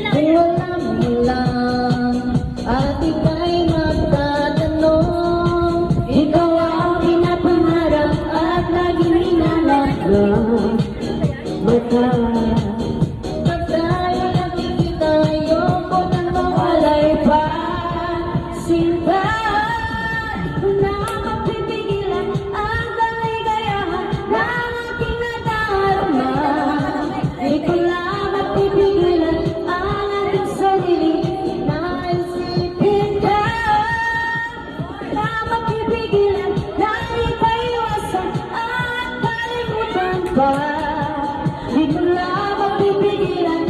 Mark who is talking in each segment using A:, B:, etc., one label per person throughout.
A: Kung mo lang At ika'y magtatanong Ikaw ang pinapangarap At laging ng mata Pag tayo nakikita Ayoko nang mawalay pa Sinta Na mapipigilan Na ipaiwasan At kalimutan pa. Di ko mapipigilan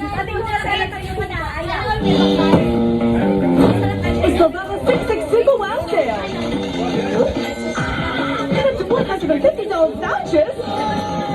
B: It's that was six, six, $150 vouchers.